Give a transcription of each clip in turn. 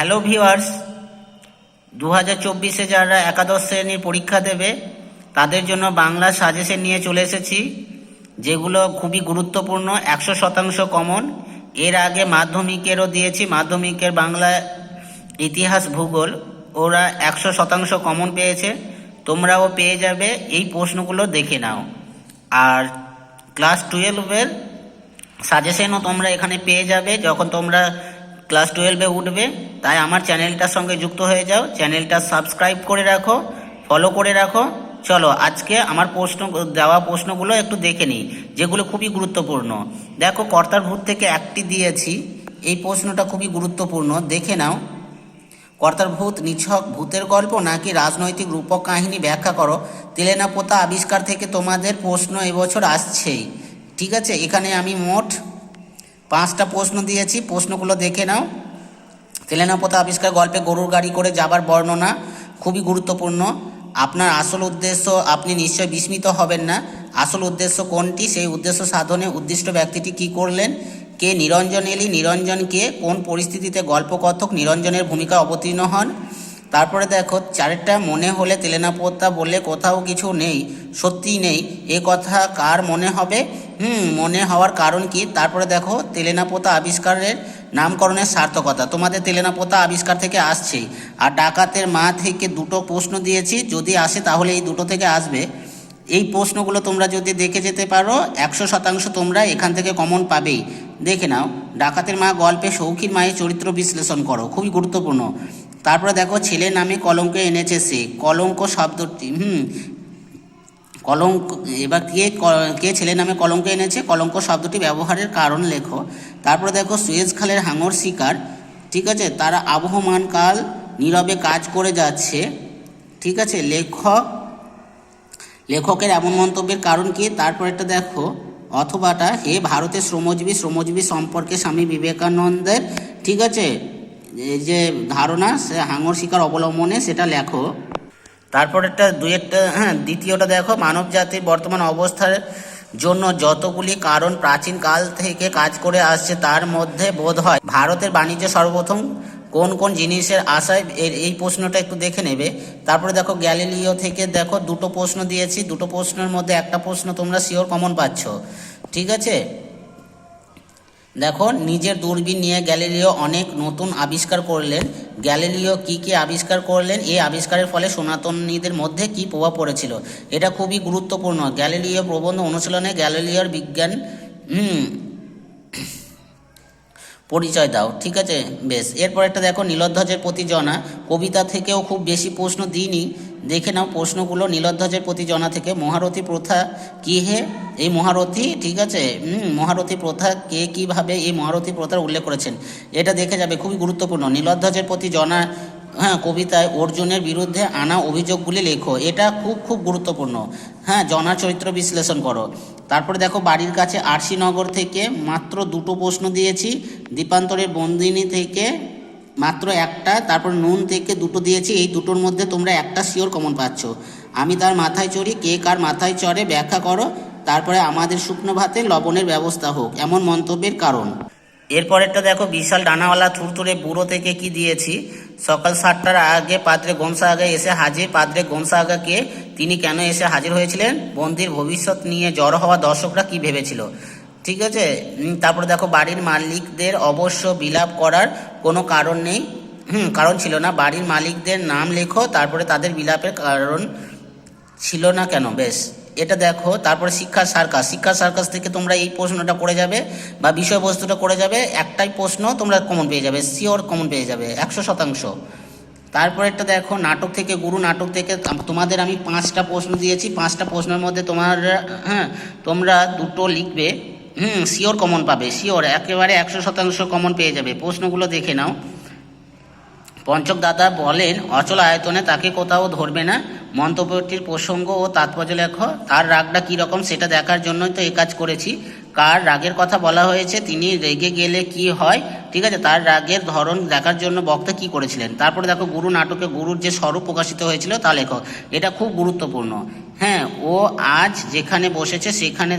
Hello viewers দু হাজার চব্বিশে যারা একাদশ শ্রেণির পরীক্ষা দেবে, তাদের জন্য বাংলা সাজেশন নিয়ে চলে এসেছি, যেগুলো খুবই গুরুত্বপূর্ণ, একশো শতাংশ কমন এর আগে মাধ্যমিকেরও দিয়েছি, মাধ্যমিকের বাংলা ইতিহাস ভূগোল। ওরা একশো শতাংশ কমন পেয়েছে। তোমরাও পেয়ে যাবে, এই প্রশ্নগুলো দেখে নাও। আর ক্লাস টুয়েলভের সাজেশনও তোমরা এখানে পেয়ে যাবে, যখন তোমরা ক্লাস টুয়েলভে উঠবে, তাই আমার চ্যানেলটার সঙ্গে যুক্ত হয়ে যাও। চ্যানেলটা সাবস্ক্রাইব করে রাখো, ফলো করে রাখো। চলো, আজকে আমার প্রশ্ন, দেওয়া প্রশ্নগুলো একটু দেখে নিই, যেগুলো খুবই গুরুত্বপূর্ণ। দেখো, কর্তার ভূত থেকে একটি দিয়েছি, এই প্রশ্নটা খুবই গুরুত্বপূর্ণ। দেখে নাও, কর্তার ভূত নিছক ভূতের গল্প নাকি রাজনৈতিক রূপক কাহিনী ব্যাখ্যা করো? তেলেনা পোতা আবিষ্কার থেকে তোমাদের প্রশ্ন এবছর আসছেই। ঠিক আছে, এখানে আমি মোট পাঁচটা প্রশ্ন দিয়েছি, প্রশ্নগুলো দেখে নাও। তেলেনা পোতা আবিষ্কার গল্পে গরুর গাড়ি করে যাবার বর্ণনা, খুবই গুরুত্বপূর্ণ। আপনার আসল উদ্দেশ্য, আপনি নিশ্চয় বিস্মিত হবেন না। আসল উদ্দেশ্য কোনটি? সেই উদ্দেশ্য সাধনে উদ্দিষ্ট ব্যক্তিটি কি করলেন? কে নিরঞ্জন এলি? নিরঞ্জন কে? কোন পরিস্থিতিতে গল্পকথক নিরঞ্জনের ভূমিকা অবতীর্ণ হন? তারপরে দেখো চারেরটা মনে হলে তেলেনা পোতা বললে কোথাও কিছু নেই, সত্যিই নেই। এ কথা কার মনে হবে? হুম, মনে হওয়ার কারণ কি? তারপরে দেখো তেলেনা পোতা আবিষ্কারের নামকরণের সার্থকতা। তোমাদের তেলেনা পোতা আবিষ্কার থেকে আসছেই আর ডাকাতের মা থেকে দুটো প্রশ্ন দিয়েছি, যদি আসে তাহলে এই দুটো থেকে আসবে। এই প্রশ্নগুলো তোমরা যদি দেখে যেতে পারো, একশো শতাংশ তোমরা এখান থেকে কমন পাবেই। দেখে নাও, ডাকাতের মা গল্পে সৌখীর মায়ের চরিত্র বিশ্লেষণ করো, খুবই গুরুত্বপূর্ণ। তারপরে দেখো ছেলে নামে কলঙ্ক এনেছে সে। কলঙ্ক শব্দটি, হুম। কলঙ্ক, এবার কে কে ছেলে নামে কলঙ্ক এনেছে? কলঙ্ক শব্দটি ব্যবহারের কারণ লেখো। তারপরে দেখো, সুয়েজ খালের হাঙর শিকার, ঠিক আছে? তারা আবহমান কাল নীরবে কাজ করে যাচ্ছে, ঠিক আছে? লেখক, লেখকের এমন মন্তব্যের কারণ কি? তারপরেরটা দেখো, অথবাটা, হে ভারতের শ্রমজীবী শ্রমজীবী সম্পর্কে স্বামী বিবেকানন্দের, ঠিক আছে? এই যে ধারণা, সে হাঙর শিকার অবলম্বনে সেটা লেখো। তারপরেরটা দুয়েরটা হ্যাঁ দ্বিতীয়টা দেখো, মানব জাতির বর্তমান অবস্থার জন্য যতগুলি কারণ প্রাচীন কাল থেকে কাজ করে আসছে, তার মধ্যে বোধ হয় ভারতের বাণিজ্য সর্বপ্রথম কোন কোন জিনিসের আশায়, এর এই প্রশ্নটা একটু দেখে নেবে। তারপরে দেখো, গ্যালিলিও থেকে দেখো, দুটো প্রশ্ন দিয়েছি, দুটো প্রশ্নের মধ্যে একটা প্রশ্ন তোমরা শিওর কমন পাচ্ছ। ঠিক আছে? দেখো নিজের দূরবীন নিয়ে গ্যালিলিও অনেক নতুন আবিষ্কার করলেন। গ্যালিলিও কি কি আবিষ্কার করলেন? এই আবিষ্কারের ফলে সনাতনীদের মধ্যে কি প্রভাব পড়েছিল? এটা খুবই গুরুত্বপূর্ণ। গ্যালিলিও প্রবন্ধ অনুশীলনে গ্যালিলিওর বিজ্ঞান পরিচয় দাও, ঠিক আছে? বেশ। এরপর একটা দেখো, নীলধ্বজের প্রতি জনা কবিতা থেকেও খুব বেশি প্রশ্ন দিইনি। দেখে নাও প্রশ্নগুলো নীলধ্বজের প্রতি জনা থেকে, মহারথী প্রথা কি হে? এই মহারথী, ঠিক আছে? মহারথী প্রথা কে কীভাবে এই মহারথী প্রথার উল্লেখ করেছেন? এটা দেখে যাবে, খুবই গুরুত্বপূর্ণ। নীলধ্বজের প্রতি জনা হ্যাঁ কবিতায় অর্জুনের বিরুদ্ধে আনা অভিযোগগুলি লেখো, এটা খুব খুব গুরুত্বপূর্ণ। হ্যাঁ জনার চরিত্র বিশ্লেষণ করো। তারপরে দেখো, বাড়ির কাছে আরশিনগর থেকে মাত্র দুটো প্রশ্ন দিয়েছি, দীপান্তরের বন্দিনী থেকে মাত্র একটা, তারপর নুন থেকে দুটো দিয়েছি, এই দুটোর মধ্যে তোমরা একটা শিওর কমন পাচ্ছ। আমি তার মাথায় চড়ি, কে কার মাথায় চড়ে, ব্যাখ্যা করো। তারপরে আমাদের শুকনো ভাতে লবণের ব্যবস্থা হোক, এমন মন্তব্যের কারণ। এরপরেরটা দেখো, বিশাল ডানাওয়ালা থুরথুরে বুড়ো থেকে কি দিয়েছি? সকাল সাতটার আগে পাদ্রে গোমসাগা এসে হাজির, পাদ্রে গোমসাগাকে তিনি কেন এসে হাজির হয়েছিলেন? বন্দির ভবিষ্যৎ নিয়ে জড়ো হওয়া দর্শকরা কি ভেবেছিল? ঠিক আছে? তারপরে দেখো, বাড়ির মালিকদের অবশ্য বিলাপ করার কোনো কারণ নেই। হুম, কারণ ছিল না। বাড়ির মালিকদের নাম লেখো, তারপরে তাদের বিলাপের কারণ ছিল না কেন? বেশ। এটা দেখো, তারপরে শিক্ষা সার্কাস। শিক্ষা সার্কাস থেকে তোমরা এই প্রশ্নটা করে যাবে, বা বিষয়বস্তুটা করে যাবে। একটাই প্রশ্ন তোমরা কমন পেয়ে যাবে শিওর কমন পেয়ে যাবে, একশো শতাংশ। তারপরে একটা দেখো, নাটক থেকে, গুরু নাটক থেকে তোমাদের আমি পাঁচটা প্রশ্ন দিয়েছি। পাঁচটা প্রশ্নের মধ্যে তোমার হ্যাঁ তোমরা দুটো লিখবে। হুম শিওর কমন পাবে শিওর একেবারে একশো শতাংশ কমন পেয়ে যাবে। প্রশ্নগুলো দেখে নাও। পঞ্চক দাদা বলেন, অচল আয়তনে তাকে কোথাও ধরবে না। মন্তব্যটির প্রসঙ্গ ও তাৎপর্য লেখো। তার রাগটা কীরকম সেটা দেখার জন্যই তো এই কাজ করেছি। কার রাগের কথা বলা হয়েছে, তিনি রেগে গেলে কি হয়? ঠিক আছে, তার রাগের ধরন দেখার জন্য বক্তা কি করেছিলেন? তারপরে দেখো, গুরু নাটকে গুরুর যে স্বরূপ প্রকাশিত হয়েছিল তা লেখো এটা খুব গুরুত্বপূর্ণ। হ্যাঁ ও আজ যেখানে বসেছে, সেখানে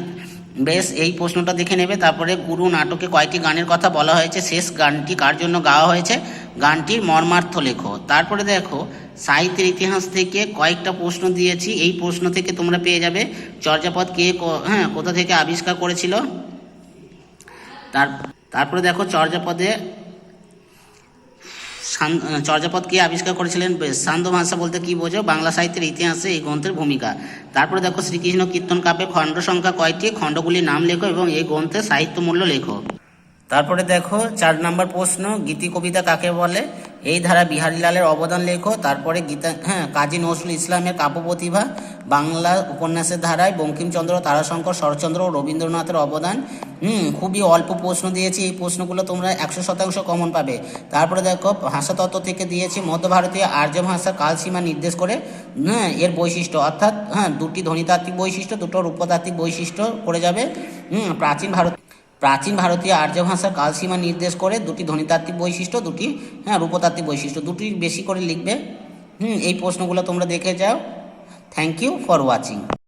বেশ, এই প্রশ্নটা দেখে নেবে। তারপরে গুরু নাটকে কয়টি গানের কথা বলা হয়েছে। শেষ গানটি কার জন্য গাওয়া হয়েছে? গানটির মর্মার্থ লেখো। তারপরে দেখো, সাহিত্যের ইতিহাস থেকে কয়েকটা প্রশ্ন দিয়েছি। এই প্রশ্ন থেকে তোমরা পেয়ে যাবে। চর্যাপদ কে হ্যাঁ কোথা থেকে আবিষ্কার করেছিল? তার, তারপরে দেখো, চর্যাপদে চর্যাপদ কে আবিষ্কার করেছিলেন সান্ধ্য ভাষা বলতে কি বোঝো? বাংলা সাহিত্যের ইতিহাসে এই গ্রন্থের ভূমিকা। তারপরে দেখো শ্রীকৃষ্ণ কীর্তন কাব্যে খণ্ড সংখ্যা কয়টি? খণ্ডগুলির নাম লেখো এবং এই গ্রন্থের সাহিত্য মূল্য লেখো। তারপরে দেখো চার নম্বর প্রশ্ন, গীতি কবিতা কাকে বলে? এই ধারা বিহারীলালের অবদান লেখো। তারপরে গীতা হ্যাঁ কাজী নজরুল ইসলামের কাব্য প্রতিভা, বাংলা উপন্যাসের ধারায় বঙ্কিমচন্দ্র, তারাশঙ্কর, শরৎচন্দ্র ও রবীন্দ্রনাথের অবদান। হুম, খুবই অল্প প্রশ্ন দিয়েছি। এই প্রশ্নগুলো তোমরা একশো শতাংশ কমন পাবে। তারপরে দেখো ভাষাতত্ত্ব থেকে দিয়েছি মধ্য ভারতীয় আর্য ভাষার কালসীমা নির্দেশ করে হ্যাঁ এর বৈশিষ্ট্য। অর্থাৎ হ্যাঁ দুটি ধ্বনিতাত্ত্বিক বৈশিষ্ট্য, দুটো রূপতাত্ত্বিক বৈশিষ্ট্য করে যাবে। হুম, প্রাচীন ভারত প্রাচীন ভারতীয় আর্য ভাষার কালসীমা নির্দেশ করে দুটি ধ্বনিতাত্ত্বিক বৈশিষ্ট্য, দুটি হ্যাঁ রূপতাত্ত্বিক বৈশিষ্ট্য, দুটি বেশি করে লিখবে। হুম, এই প্রশ্নগুলো তোমরা দেখে যাও। Thank you for watching